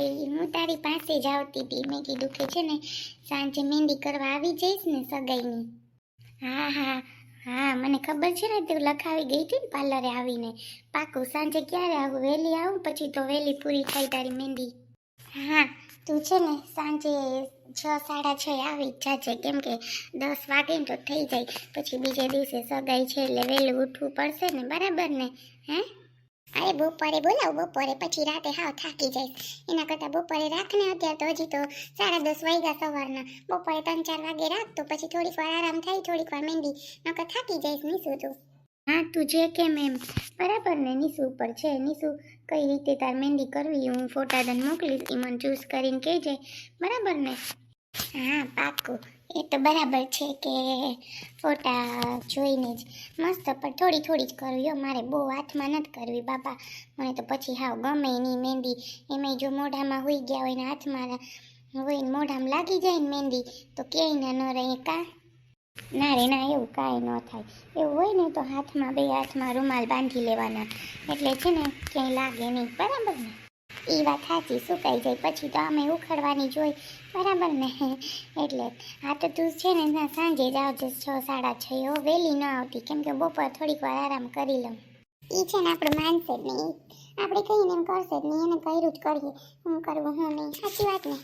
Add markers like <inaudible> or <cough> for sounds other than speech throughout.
ભાઈ હું તારી પાસે જ આવતી હતી. મેં કીધું કે છે ને, સાંજે મહેંદી કરવા આવી જઈશ ને સગાઈની. હા હા હા, મને ખબર છે ને, તું લખાવી ગઈ હતી ને પાર્લરે આવીને. પાકું, સાંજે ક્યારે આવું? વહેલી આવું પછી તો વહેલી પૂરી થાય તારી મહેંદી હા, તું છે ને, સાંજે છ, સાડા છ આવી જ જાજે. કેમ કે દસ વાગે તો થઈ જાય. પછી બીજે દિવસે સગાઈ છે એટલે વહેલું ઉઠવું પડશે ને, બરાબર ને? હે? અરે બપોરે બોલાવ, બપોરે પછી રાતે હાવ થાકી જઈશ. એના કરતાં બપોરે રાખને અત્યારે તો હજી તો સાડા દસ વાગ્યા સવારના. બપોરે ત્રણ ચાર વાગે રાખ તો પછી થોડીક વાર આરામ થાય, થોડીક વાર મહેંદી નકર થાકી જઈશ નીસું તું. હા, તું જે કેમ એમ. બરાબર ને, નીસુ ઉપર છે. નીસુ કઈ રીતે તાર મહેંદી કરવી હું ફોટા તને મોકલીશ. એ મને ચૂઝ કરીને કહેજે. બરાબર ને? હા, પાક્કું. એ તો બરાબર છે કે ફોટા જોઈને જ મસ્ત, પણ થોડી થોડી જ કરવી મારે બહુ હાથમાં નથી કરવી બાપા. મને તો પછી હાવ ગમે નહીં મહેંદી. એમાંય જો મોઢામાં હોઈ ગયા હોય ને હાથમાં હોય ને મોઢામાં લાગી જાય ને મહેંદી, તો ક્યાંય ના ન રહે કા? ના રે, ના, એવું કાંઈ ન થાય. એવું હોય ને તો હાથમાં બે હાથમાં રૂમાલ બાંધી લેવાના. એટલે છે ને ક્યાંય લાગે નહીં. બરાબર ને? એ વાત સાચી. સુકાઈ જાય? પછી તો અમે ઉખડવાની જોઈ. બરાબર ને? એટલે હા તો તું છે ને સાંજે જ આવજે છ, સાડા છ. હો, વહેલી ન આવતી. કેમ કે બપોર થોડીક વાર આરામ કરી લઉં. એ છે ને આપણે માનશે જ નહીં આપણે કહીને એમ કરશે જ નહીં. એને કર્યું જ કરીએ. હું કરવું, હું નહીં. સાચી વાત ને?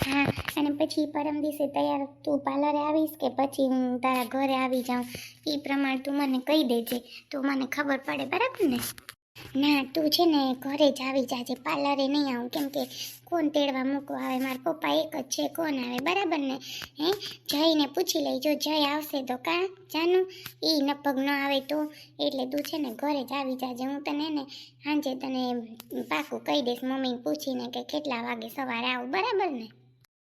હા, અને પછી પરમ દિવસે તૈયાર તું પાર્લરે આવીશ કે પછી હું તારા ઘરે આવી જાઉં? એ પ્રમાણે તું મને કહી દેજે. તો મને ખબર પડે. બરાબર ને? ના, તું છે ને ઘરે જ આવી જાજે, પાર્લરે નહીં આવું. કેમ કે કોણ તેડવા મૂકવા આવે? મારા પપ્પા એક જ છે, કોણ આવે? બરાબર ને? હે? જઈને પૂછી લેજો જય આવશે તો કા? જાનું એ નપગ ન આવે તો? એટલે તું છે ને ઘરે જ આવી જાજે. હું તને ને સાંજે તને પાકું કહી દઈશ મમ્મીને પૂછીને કે કેટલા વાગે સવારે આવું. બરાબર ને?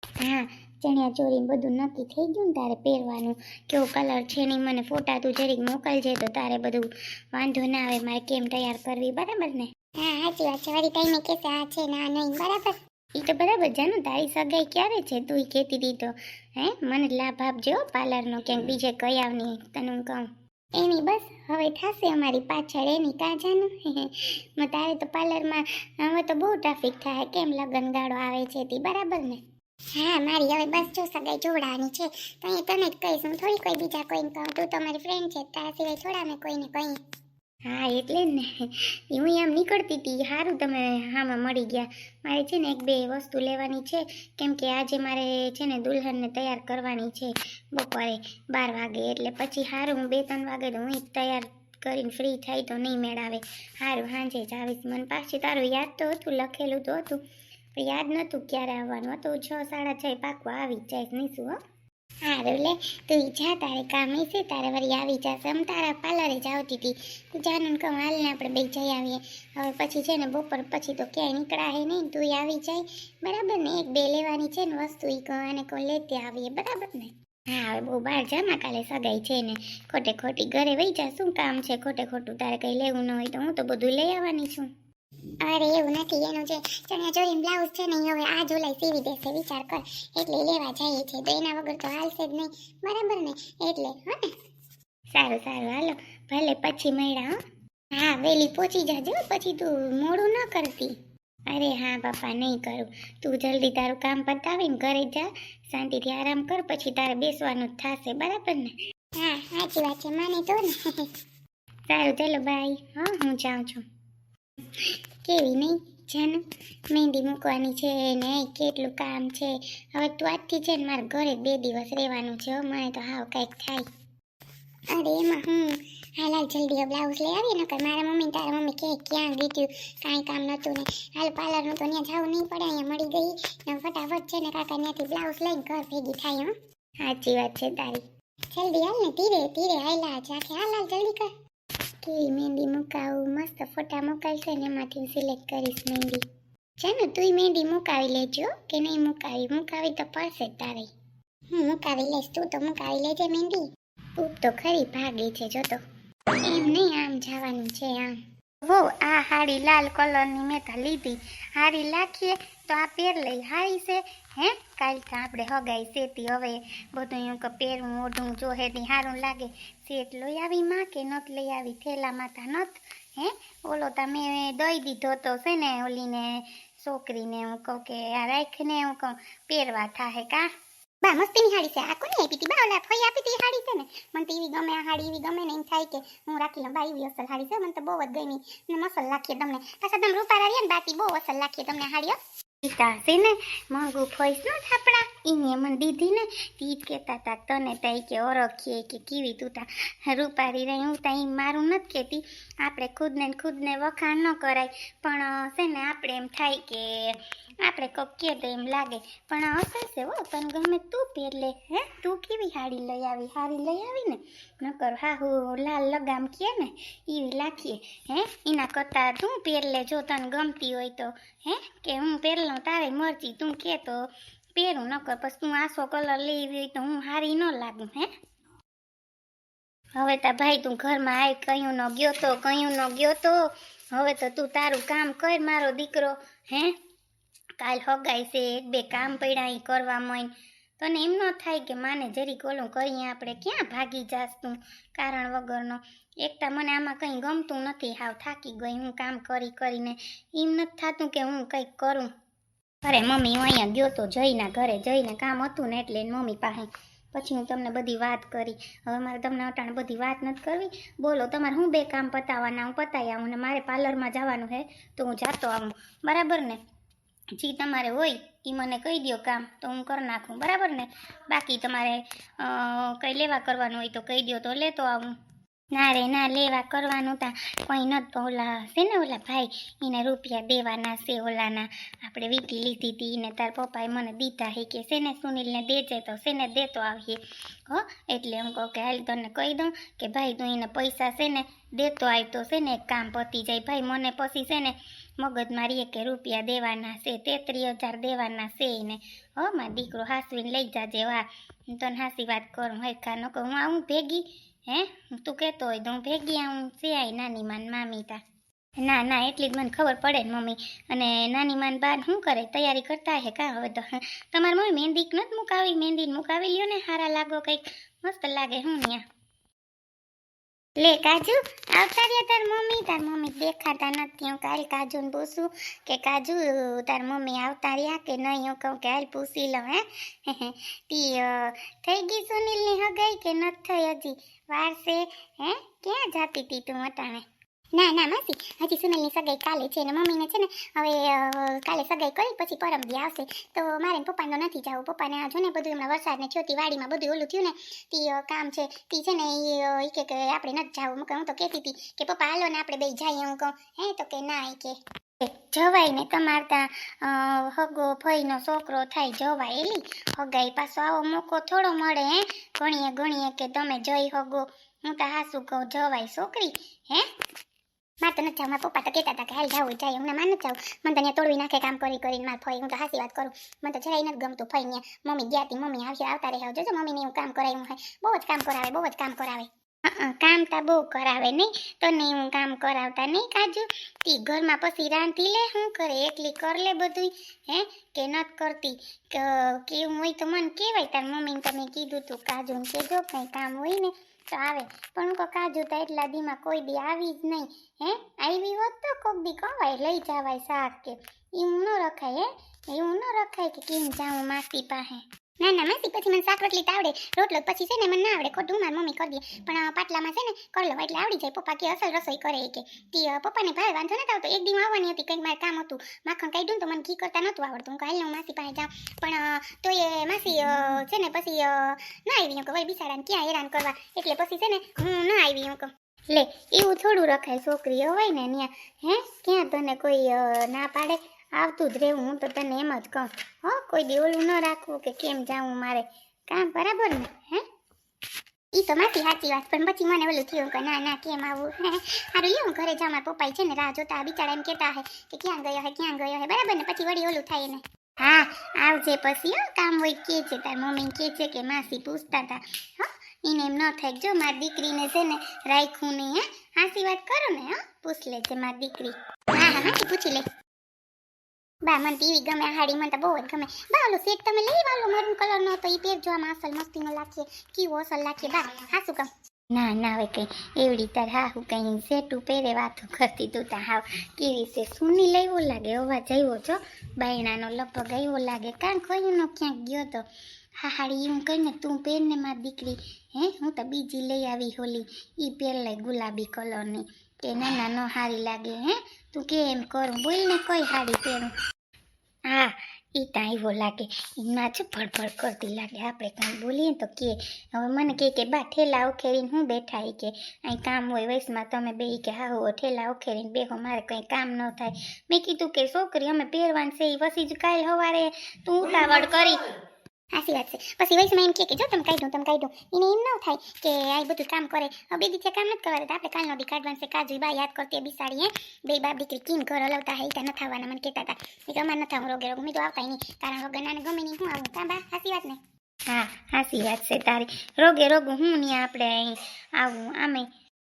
હા ચણિયા ચોરી બધું નક્કી થઈ ગયું ને તારે પહેરવાનું કેવો કલર છે નહીં મને ફોટા તું જરીક મોકલજે તો તારે બધું વાંધો ના આવે મારે કેમ તૈયાર કરવી બરાબર ને? હા સાચી વાત છે. વળી તઈને કહેશે આ છે ના નહીં. બરાબર. એ તો બરાબર જાનું તારી સગાઈ ક્યારે છે? તું કહેતી દીધો હે? મને લાભ આપજો પાર્લરનો ક્યાંક બીજે કઈ આવની તને હું કહું. એની બસ હવે થશે અમારી પાછળ એની કાજાનું. <laughs> તારે તો પાર્લરમાં હવે તો બહુ ટ્રાફિક થાય કેમ લગ્ન ગાળો આવે છે તે બરાબર ને? હા, મારી હવે બસ જો સગાઈ જોડાવાની છે, તો અહીં તને જ કહીશ, હું થોડી કોઈ બીજા કોઈને કહું, તું તો મારી ફ્રેન્ડ છે, તારા સિવાય થોડા મેં કોઈને કહી. હા, એટલે જ ને. હું એમ નીકળતી હતી સારું તમે હામાં મળી ગયા. મારે છે ને એક બે વસ્તુ લેવાની છે, કેમ કે આજે મારે છે ને દુલ્હનને તૈયાર કરવાની છે બપોરે બાર વાગે, એટલે પછી સારું હું બે ત્રણ વાગે તો હું તૈયાર કરીને ફ્રી થાય તો નહીં મેળાવે સારું સાંજે જ આવીશ. મને પાછી તારું યાદ તો હતું, લખેલું તો હતું. યાદ નહોતું ક્યારે આવવાનું. હતું છ, સાડા છ પાકવા આવી જાય નહીં હો. હારું લે, તું ઈચ્છા તારે કામ છે તારે વળી આવી જશે. આમ તારા પાર્લરે જ આવતી હતી. જાનું કહું હાલ ને આપણે બે જઈ આવીએ. હવે પછી છે ને બપોર પછી તો ક્યાંય નીકળાય નહીં, તું આવી જાય. બરાબર ને, એક બે લેવાની છે ને વસ્તુ એ કહું કહું લેતી આવીએ, બરાબર ને? હા, હવે બહુ બહાર જામાં કાલે સગાઈ છે ને. ખોટે ખોટી ઘરે વહી જા, શું કામ છે? ખોટે ખોટું તારે કંઈ લેવું ન હોય તો હું તો બધું લઈ આવવાની છું. અરે એવું નથી એનું જે ચણિયા ચોરી બ્લાઉઝ છે ને હવે આ જુલાઈ સીવી દેશે વિચાર કર. એટલે લેવા જઈએ છે તો એના વગર તો હાલશે જ નહીં. બરાબર ને? એટલે હા ને? સારું સારું હાલો. ભલે પછી મળ્યા હો. હા વહેલી પહોંચી જાજો પછી તું મોડું ન કરતી. અરે હા બાપા નહીં કરું. તું જલ્દી તારું કામ પતાવીને ઘરે જા શાંતિથી આરામ કર પછી તારે બેસવાનું જ થશે બરાબર ને? હા સાચી વાત છે માને તો ને. <laughs> સારું ચાલો બાય. હા હું જાઉં છું. કેવી નહીં? જાને મહેંદી મૂકવાની છે ને કેટલું કામ છે. હવે તું આજથી છે ને મારા ઘરે બે દિવસ રહેવાનું છે મને તો હાવ કંઈક થાય. અરે એમાં હું? હાલ હાલ જલ્દી બ્લાઉઝ લઈ આવી ને મારા મમ્મી તારા મમ્મી કે ક્યાં ગીટ્યું? કાંઈ કામ નહોતું ને. હાલ પાર્લરનું તો ત્યાં જવું નહીં પડે. અહીંયા મળી ગઈ. ને ફટાફટ છે ને કાકા ત્યાંથી બ્લાઉઝ લઈને ઘર ભેગી થાય હો. સાચી વાત છે તારી. જલ્દી હાલ ને ધીરે ધીરે હાલા જાકે હાલ હાલ જલ્દી કર. કેવી મહેંદી મુકાવું, મસ્ત ફોટા મોકલશે ને એમાંથી સિલેક્ટ કરીશ મહેંદી. છે ને તુંય મહેંદી મુકાવી લેજો, કે નહીં મુકાવી? મુકાવી તો પડશે તારે. હું મુકાવી લઈશ, તું તો મુકાવી લેજે મહેંદી. ઉપ તો ખરી ભાગે છે, જો તો. એમ નહીં, આમ જવાનું છે, આમ. વો આ હાડી લાલ કલરની મેં તો લીધી. હાડી લાખીએ તો આ પેર હારી છે. હે? કાલ તો આપણે હગાઈ સેતી હવે. બધું એમ કે પહેરવું ઓઢું જોહે ની સારું લાગે. સેટ લઈ આવી માં કે નત લઈ આવી થેલામાં તા નત હે? ઓલો તમે દઈ દીધો તો છે ને ઓલીને છોકરીને હું કહું કે આ રાખીને હું કહું, પહેરવા થાય કા? બા, મસ્તીની હાડી છે. આ કોની આપી હતી? બા, ઓલા ફઈ આપી હતી હાડી છે ને? મને તો એવી ગમે આ હાડી, એવી ગમે ને એમ થાય કે હું રાખી લઉં. બા, એવી અસલ હાડી છે મને તો બહુ જ ગમી. ને મસલ લાખીએ તમને. પાછા તમે રૂપારા રહ્યા ને, બાકી બહુ અસલ લાખીએ તમને હાડીઓ પિતા છે ને મંગુ ફોઈસ નો થાપડા. એને મને દીધી ને. તી જ કહેતા તા તને તઈ કે ઓળખીએ કે કેવી તું તા. રૂપારી રહી, હું તા મારું નથી કહેતી. આપણે ખુદને ખુદને વખાણ ન કરાય. પણ છે ને, આપણે એમ થાય કે આપણે કોક તો એમ લાગે, પણ છે હો, તને ગમે તું પહેરલે, હે? તું કેવી હાડી લઈ આવી? હાડી લઈ આવી ને? નકર હા હું, લાલ લગામ કહે ને એવી લાખીએ, હે? એના કરતાં તું પહેરલે, જો તને ગમતી હોય તો, હે? કે હું પહેર તારે મરજી, તું કહે તો પહેરું, નકર પછી તું આસો કલર લેવી હોય તો હું હારી ન લાગું, હે? હવે તા ભાઈ તું ઘરમાં આવી કયું ન ગયો તો, કયું ન ગયો તો, હવે તો તું તારું કામ કર, મારો દીકરો, હે? કાલ હગાઈ છે, એક બે કામ પડ્યા અહીં કરવા માંડ તને એમ ન થાય કે માને જરીક ઓલું કરીએ આપણે, ક્યાં ભાગી તું કારણ વગરનો? એકતા મને આમાં કંઈ ગમતું નથી, હાવ થાકી ગઈ હું કામ કરી કરીને. એમ નથી થતું કે હું કંઈક કરું. અરે મમ્મી, હું અહીંયા ગયો તો જઈને ઘરે જઈને કામ હતું ને એટલે મમ્મી પાસે. પછી હું તમને બધી વાત કરી. હવે મારે તમને અટાણે બધી વાત નથી કરવી. બોલો, તમારે હું બે કામ પતાવવાના? હું પતાવી આવું ને મારે પાર્લરમાં જવાનું છે તો હું જાતો આવું. બરાબર ને? જી તમારે હોય એ મને કહી દો કામ, તો હું કરી નાખું. બરાબર ને? બાકી તમારે કંઈ લેવા કરવાનું હોય તો કહી દો તો લેતો આવું. ના રે, ના, લેવા કરવાનું તા. કોઈ નથી ઓલા, છે ને ઓલા ભાઈ, એને રૂપિયા દેવાના છે ઓલાના. આપણે વીટી લીધી હતી ને તાર પપ્પાએ મને દીધા હે કે છે ને સુનિલને દેજે તો, છે ને દેતો આવીએ. હો, એટલે હું કહું કે હાલ તને કહી દઉં કે ભાઈ તું એને પૈસા છે ને દેતો આવી તો છે ને કામ પતી જાય. ભાઈ મને પછી છે ને મગજ મારીએ કે રૂપિયા દેવાના છે તેત્રીસ હજાર દેવાના છે એને. હો, મારો દીકરો હાસવીને લઈ જાજે, વાહ. હું તને હાસી વાત કરું, હરખા કા કહું હું આવું ભેગી હે? તું કહેતો હોય તો હું ભેગી આવું આઈ નાની માન મામી તા. ના ના, એટલી જ મને ખબર પડે ને મમ્મી. અને નાની માન બાર શું કરે? તૈયારી કરતા હે કા હવે તો? તમારી મમ્મી મહેંદી નથી મુકાવી? મહેંદી મુકાવી લ્યો ને, હારા લાગો કંઈક. મસ્ત લાગે, હું ત્યાં લે કાજુ, આવતા રહ્યા તાર મમ્મી. તાર મમ્મી દેખાતા નથી. હું કાલ કાજુને પૂછું કે કાજુ, તાર મમ્મી આવતા રહ્યા કે નહીં? હું કહું કે હાલ પૂછી લઉં, હે? <laughs> તી થઈ ગઈ સુનિલની હગાઈ કે નથી થઈ હજી? વાર છે, હે? ક્યાં જાતી તી તું અટાણે? ના ના માસી. હજી સુનિલની સગાઈ કાલે છે ને મમ્મીને છે ને હવે કાલે સગાઈ કરી પછી પરમ દી આવશે. તો મારે પપ્પાનો નથી જવું. પપ્પાને આ જો ને બધું હમણાં વરસાદ ને છોતી વાડીમાં બધું ઓલું થયું ને તી કામ છે તી છે ને એ કે આપણે નથી જવું. મૂકે હું તો કહેતી હતી કે પપ્પા હાલો ને આપણે બે જઈએ. હું કહું હે? તો કે ના એ કે જવાય ને તમારે ત્યાં અ, હગો ફઈનો છોકરો થાય જવાય એલી. હગાઈ પાછો આવો મોકો થોડો મળે હે? ગણીએ ગણીએ કે તમે જઈ હગો. હું તો હાસું કહું જવાય છોકરી હે? મારે તો નથી મારા પપ્પા તો કહેતા હતા કે હાલ જાવું જાય હમણાં માન નથી જાવું મને ત્યાં તોડવી નાખે કામ કરી કરીને, મારા ફઈ, હું તો હાસી વાત કરું. મને તો જરાય નથી ગમતું ફઈ ત્યાં મમ્મી ગયા હતી મમ્મી આવશે, આવતા રહ્યા જોજો મમ્મીને હું કામ કરાવ્યું હું બહુ જ કામ કરાવે, બહુ જ કામ કરાવે. કામ તા બહુ કરાવે નહીં. તો નહીં હું કામ કરાવતા નહીં, કાજુ. તી ઘરમાં પછી રાંધી લે શું કરે, એકલી કર લે બધુંય. હે? કે નત કરતી. કે, કેવું હોય તો મને કહેવાય. તાર મમ્મીને તમે કીધું તું, કાજુને જો કંઈ કામ હોય ને. તો આવે. પણ હું કહું કાજુ તો એટલા દીમાં કોઈ દી આવી જ નહીં. હે? આવી હોત તો કોક દી કવાય લઈ જવાય શાક કે. એવું ન રખાય, હે? એવું ન રખાય કે કેમ જાઉં માસી પાસે. ના ના માસી પછી મને શાક રોટલી તો આવડે રોટલો તો પછી છે ને મને ના આવડે ખોટું મારી મમ્મી કરી દે પણ અ, પાટલામાં છે ને કરી લઉં એટલે આવડી જાય પપ્પા કે અસલ રસોઈ કરે એ કે તી અ, પપ્પાને ભાઈ વાંધો નતો આવતો એક દી હું આવવાની હતી કંઈક મારે કામ હતું માખણ કાઢ્યું ને તો મને ઘી કરતા નહોતું આવડતું હું કહું હાલ ને હું માસી પાસે જાઉં પણ અ, તો એ માસી અ, છે ને પછી અ, ના આવી હું કહું વળી બિચારાને ક્યાં હેરાન કરવા એટલે પછી છે ને હું ના આવી હું કહું લે, એવું થોડું રખાય છોકરીઓ હોય ને ત્યાં હે? ક્યાં તને કોઈ ના પાડે? આવતું જ રહેવું, હું તો તને એમ જ કહું. હો, કોઈ દેવલું ન રાખવું કે કેમ જાવું મારે. કામ બરાબર ને, હે? એ તો મારી સાચી વાત, પણ પછી મને ઓલું થયું કે ના ના, કેમ આવું, હે? સારું લ્યો ઘરે જાઉં, મારા પપ્પાએ છે ને રાહ જોતા બિચારા એમ કહેતા હે કે ક્યાં ગયો હે, ક્યાં ગયો હે, બરાબર ને? પછી વળી ઓલું થાય ને. હા, આવજે પછી, હો, કામ હોય કે છે, તાર મમ્મી કે છે કે માસી પૂછતા હતા હો એને એમ ન થાય જો મારી દીકરીને છે ને રાખ્યું નહીં, હે? હાસી વાત કરો ને, હા? પૂછ લે છે મારી દીકરી. હા હા માસી પૂછી લે. બા, મને ટીવી ગમે હાડી મને તો બહુ જ ગમે. બા, ઓલો સેટ તમે લઈ વાલો મરૂન કલર નો તો એ પહેરજો, આમાં અસલ મસ્તીનો લાખીએ. કેવો અસલ લાખીએ? બા, હાસું કામ ના ના, હવે કંઈ એવડી તાર હા હું કંઈ સેટું પહેરે વાતો કરતી તું તા હાવ. કેવી છે? સુની લેવો લાગે, અવાજ આવ્યો છો બાયણાનો લગભગ આવ્યો લાગે. કાં નો ક્યાંક ગયો તો. હા હાડી એમ કહીને તું પહેરને મારી દીકરી. હે, હું તો બીજી લઈ આવી હોલી. એ પહેર લઈ ગુલાબી કલરની કે ના ના હારી લાગે, હે? તું કે એમ કરું? બોલ ને કઈ હાડી પહેરું હા એ તો આવ્યો લાગે. એમાં જ ફડફડ કરતી લાગે. આપણે કંઈ બોલીએ તો કે, હવે મને કહે કે, બા, ઠેલા ઉખેરીને હું બેઠા કે? અહીં કામ હોય, વયસમાં તમે બે કે, હા, હો, ઠેલા ઉખેરીને બેહો, મારે કંઈ કામ ન થાય. મેં કીધું કે, છોકરી, અમે પહેરવાનું છે એ વસી જ કાલ સવારે તું ઉતાવળ કરી. સાચી વાત છે. પછી વયસમાં એમ કે જો તમે કાઢો તમે કાઢો. એને એમ ન થાય કે આ બધું કામ કરે. હવે બે દીધે કામ નથી કરવા આપણે કાલનો દી કાઢવાનું છે. કાજુ બા યાદ કરતી બિસાડી હે બે બાપ દીકરી કીમ ઘર હલાવતા હે ત્યાં નથી આવવાના, મને કહેતા હતા. કે અમારે નથી આવું રોગે રોગ. મેં તો આવતા નહીં. કારણ વગર નાને ગમે નહીં, હું આવું? કાં બા સાચી વાત ને? હા સાચી વાત છે તારી. રોગે રોગ હું નહીં આપણે અહીં આવું, આમે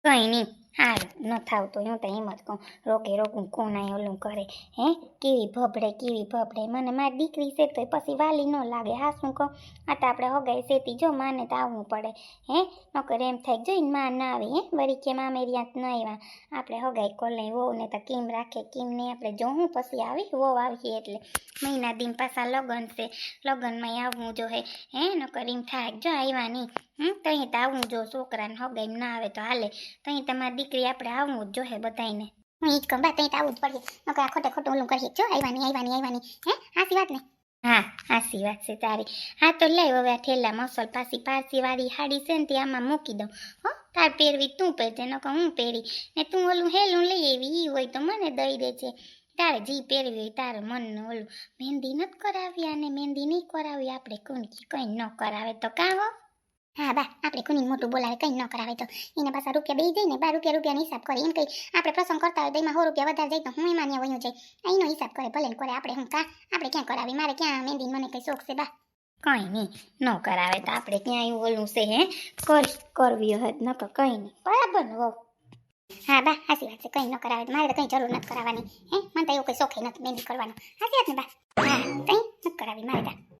કંઈ નહીં. હારું ન થાવ હું તો એમ જ કહું. રોકે રોકું અહીં ઓલું કરે? હે? કેવી ભભડે કેવી ભભડે? મને મારી દીકરી છે તો પછી વાલી ન લાગે. હા, શું કહું? આ તો આપણે હગાઈ સેતી, જો માને તો આવવું પડે. હે? નકર એમ થાય જોઈને માં ના આવી, હે? વળી કેમ આમેરિયા ન આવ્યા આપણે હગાઈ કોલે વહુ ને તો કેમ રાખે, કેમ નહીં આપણે જોવું પછી આવી, વહુ આવી એટલે. મહિના દિન પાછા લગ્ન છે. લગ્નમાં આવવું જો હે. હે? નકર એમ થાય જો આવ્યા નહીં હમ? તહીં તો આવવું જો છોકરાને હગાઈ ના આવે તો હાલે. તહીં તમારી દીકરી આપણે આવવું જ જોહે બધાયને. હું ઈ કહું તહીં તો આવવું જ પડશે નકર આ ખોટે ખોટું ઓલું કરીએ. જો આવવાની આવવાની નહીં હે? હાસી વાત ને હા, હાસી વાત છે તારી. હા, તો લઈ હવે આ ઠેલા મસલ પાછી પારસી વાળી હાડી છે ને તે આમાં મૂકી દઉં. હો, તાર પહેરવી તું પહેરજે, નકર હું પહેરી. ને તું ઓલું હેલું લઈ આવી, ઈ હોય તો મને દઈ દે છે તારે જી પહેરવી હોય તારે મનનું ઓલું. મહેંદી નથી કરાવી અને મહેંદી નહીં કરાવી. આપણે કોણ કંઈ ન કરાવે. તો કાં હો? હા બા આપણે કોની મોટું બોલાવે કંઈ ન કરાવે તો. એને પાછા રૂપિયા બે જાય ને બાર રૂપિયા રૂપિયાનો હિસાબ કરે. એમ કઈ આપણે પ્રસંગ કરતા હોય તો એમાં સો રૂપિયા વધારે જાય તો હું એમાં ત્યાં વયું જાય. અહીંનો હિસાબ કરે ભલે ને કરે. આપણે હું કા? આપણે ક્યાં કરાવી? મારે ક્યાં મહેંદી? મને કઈ શોખ છે બા. કંઈ નહીં ન કરાવે તો આપણે ક્યાંય ઓલું છે હે? કરી કરવી હોય ન તો કંઈ નહીં. બરાબર ને હા બા હાસી વાત છે. કંઈ ન કરાવે તો મારે તો કંઈ જરૂર નથી કરાવવાની. હે? મને તો એવું કંઈ શોખ નથી મહેંદી કરવાનો. હાસી વાત ને બા? હા કંઈ નથી કરાવી મારે તો.